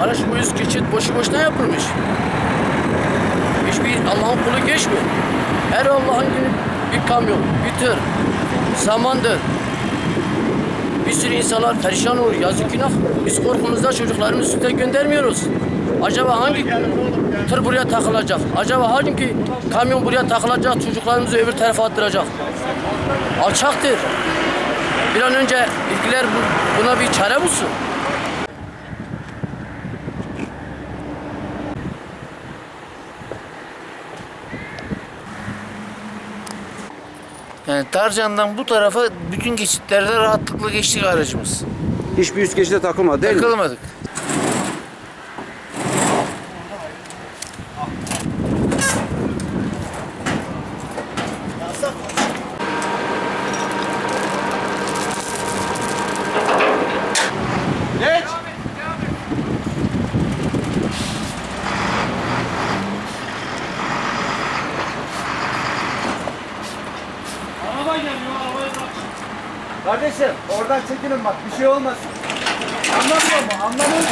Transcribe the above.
Arkadaş bu yüz geçit boşu boşuna yapılmış. Hiçbir Allah'ın kulu geçmiyor. Her Allah'ın günü bir kamyon, bir tır, samandır. Bir sürü insanlar perişan olur. Yazık günah. Biz korkumuzda çocuklarımızı üstüne göndermiyoruz. Acaba hangi tır buraya takılacak? Acaba hangi kamyon buraya takılacak? Çocuklarımızı öbür tarafa attıracak? Alçaktır. Bir an önce ilgiler bu- buna bir çare bulsun. Yani Tarcan'dan bu tarafa bütün geçitlerde rahatlıkla geçtik aracımız. Hiçbir üst geçide takılmadı değil mi? Takılmadık. Kardeşim oradan çekilin bak bir şey olmasın. Anlamıyor mu? Anlamıyorsunuz mu?